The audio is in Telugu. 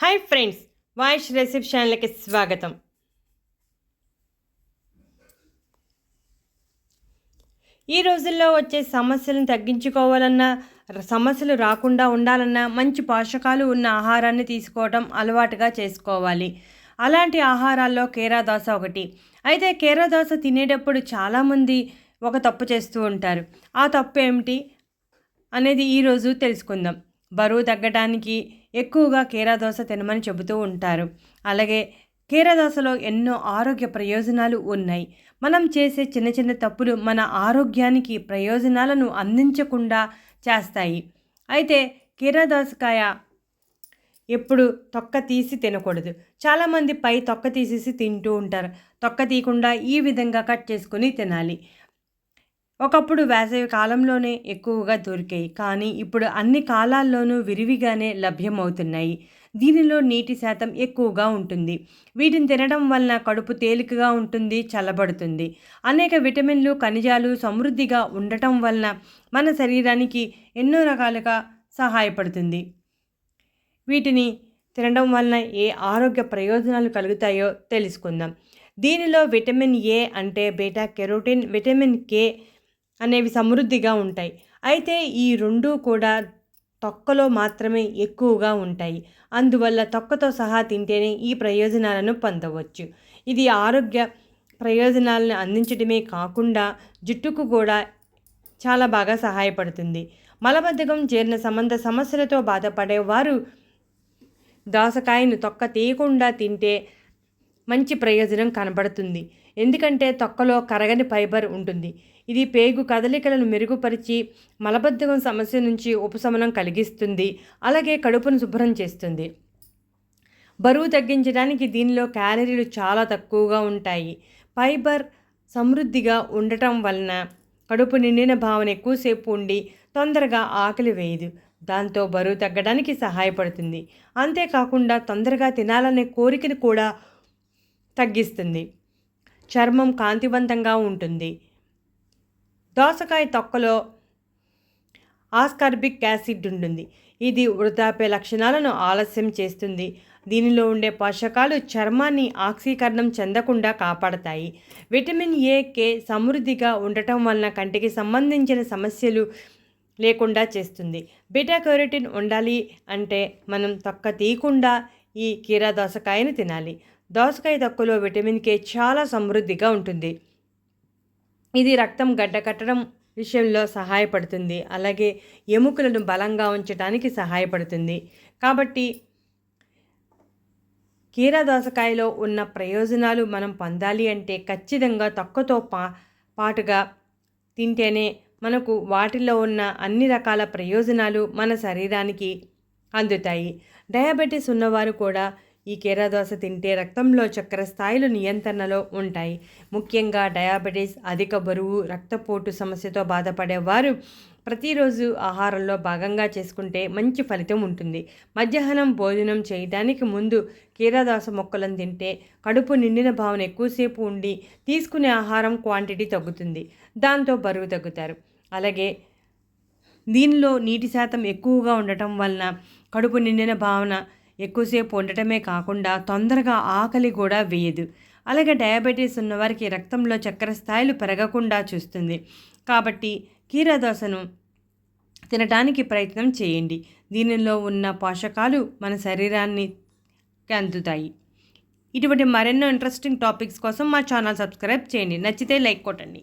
హాయ్ ఫ్రెండ్స్ వాయిస్ రెసిప్ ఛానల్కి స్వాగతం. ఈ రోజుల్లో వచ్చే సమస్యలను తగ్గించుకోవాలన్నా సమస్యలు రాకుండా ఉండాలన్నా మంచి పోషకాలు ఉన్న ఆహారాన్ని తీసుకోవడం అలవాటుగా చేసుకోవాలి. అలాంటి ఆహారాల్లో కేరా దోశ ఒకటి. అయితే కేరా దోశ తినేటప్పుడు చాలామంది ఒక తప్పు చేస్తూ ఉంటారు. ఆ తప్పు ఏమిటి అనేది ఈరోజు తెలుసుకుందాం. బరువు తగ్గడానికి ఎక్కువగా కీరా దోశ తినమని చెబుతూ ఉంటారు. అలాగే కీరాదోశలో ఎన్నో ఆరోగ్య ప్రయోజనాలు ఉన్నాయి. మనం చేసే చిన్న చిన్న తప్పులు మన ఆరోగ్యానికి ప్రయోజనాలను అందించకుండా చేస్తాయి. అయితే కీరాదోసకాయ ఎప్పుడు తొక్క తీసి తినకూడదు. చాలామంది పై తొక్క తీసేసి తింటూ ఉంటారు. తొక్క తీయకుండా ఈ విధంగా కట్ చేసుకుని తినాలి. ఒకప్పుడు వేసవి కాలంలోనే ఎక్కువగా దొరికాయి కానీ ఇప్పుడు అన్ని కాలాల్లోనూ విరివిగానే లభ్యమవుతున్నాయి. దీనిలో నీటి శాతం ఎక్కువగా ఉంటుంది. వీటిని తినడం వలన కడుపు తేలికగా ఉంటుంది చల్లబడుతుంది. అనేక విటమిన్లు ఖనిజాలు సమృద్ధిగా ఉండటం వలన మన శరీరానికి ఎన్నో రకాలుగా సహాయపడుతుంది. వీటిని తినడం వలన ఏ ఆరోగ్య ప్రయోజనాలు కలుగుతాయో తెలుసుకుందాం. దీనిలో విటమిన్ ఏ అంటే బీటా కెరోటిన్ విటమిన్ కే అనేవి సమృద్ధిగా ఉంటాయి. అయితే ఈ రెండూ కూడా తొక్కలో మాత్రమే ఎక్కువగా ఉంటాయి. అందువల్ల తొక్కతో సహా తింటేనే ఈ ప్రయోజనాలను పొందవచ్చు. ఇది ఆరోగ్య ప్రయోజనాలను అందించడమే కాకుండా జుట్టుకు కూడా చాలా బాగా సహాయపడుతుంది. మలబద్ధకం జీర్ణ సంబంధ సమస్యలతో బాధపడేవారు దోసకాయను తొక్క తీయకుండా తింటే మంచి ప్రయోజనం కనబడుతుంది. ఎందుకంటే తొక్కలో కరగని ఫైబర్ ఉంటుంది. ఇది పేగు కదలికలను మెరుగుపరిచి మలబద్ధకం సమస్య నుంచి ఉపశమనం కలిగిస్తుంది. అలాగే కడుపును శుభ్రం చేస్తుంది. బరువు తగ్గించడానికి దీనిలో క్యాలరీలు చాలా తక్కువగా ఉంటాయి. ఫైబర్ సమృద్ధిగా ఉండటం వలన కడుపు నిండిన భావన ఎక్కువసేపు ఉండి తొందరగా ఆకలి వేయదు. దాంతో బరువు తగ్గడానికి సహాయపడుతుంది. అంతేకాకుండా తొందరగా తినాలనే కోరికను కూడా తగ్గిస్తుంది. చర్మం కాంతివంతంగా ఉంటుంది. దోసకాయ తొక్కలో ఆస్కార్బిక్ యాసిడ్ ఉంటుంది. ఇది వృద్ధాప్య లక్షణాలను ఆలస్యం చేస్తుంది. దీనిలో ఉండే పోషకాలు చర్మాన్ని ఆక్సీకరణం చెందకుండా కాపాడతాయి. విటమిన్ ఏ కే సమృద్ధిగా ఉండటం వలన కంటికి సంబంధించిన సమస్యలు లేకుండా చేస్తుంది. బీటా కెరోటిన్ ఉండాలి అంటే మనం తొక్క తీయకుండా ఈ కీరా దోసకాయను తినాలి. దోసకాయ తొక్కలో విటమిన్ కే చాలా సమృద్ధిగా ఉంటుంది. ఇది రక్తం గడ్డకట్టడం విషయంలో సహాయపడుతుంది. అలాగే ఎముకలను బలంగా ఉంచడానికి సహాయపడుతుంది. కాబట్టి కీర దోసకాయలో ఉన్న ప్రయోజనాలు మనం పొందాలి అంటే ఖచ్చితంగా తొక్కతో పా పాటుగా తింటేనే మనకు వాటిలో ఉన్న అన్ని రకాల ప్రయోజనాలు మన శరీరానికి అందుతాయి. డయాబెటీస్ ఉన్నవారు కూడా ఈ కీరా దోశ తింటే రక్తంలో చక్కెర స్థాయిలు నియంత్రణలో ఉంటాయి. ముఖ్యంగా డయాబెటీస్ అధిక బరువు రక్తపోటు సమస్యతో బాధపడేవారు ప్రతిరోజు ఆహారంలో భాగంగా చేసుకుంటే మంచి ఫలితం ఉంటుంది. మధ్యాహ్నం భోజనం చేయడానికి ముందు కీరాదోస మొక్కలను తింటే కడుపు నిండిన భావన ఎక్కువసేపు ఉండి తీసుకునే ఆహారం క్వాంటిటీ తగ్గుతుంది. దాంతో బరువు తగ్గుతారు. అలాగే దీనిలో నీటి శాతం ఎక్కువగా ఉండటం వలన కడుపు నిండిన భావన ఎక్కువసేపు ఉండటమే కాకుండా తొందరగా ఆకలి కూడా వేయదు. అలాగే డయాబెటీస్ ఉన్నవారికి రక్తంలో చక్కెర స్థాయిలు పెరగకుండా చూస్తుంది. కాబట్టి కీరా దోశను తినడానికి ప్రయత్నం చేయండి. దీనిలో ఉన్న పోషకాలు మన శరీరాన్ని అందుతాయి. ఇటువంటి మరెన్నో ఇంట్రెస్టింగ్ టాపిక్స్ కోసం మా ఛానల్ సబ్స్క్రైబ్ చేయండి. నచ్చితే లైక్ కొట్టండి.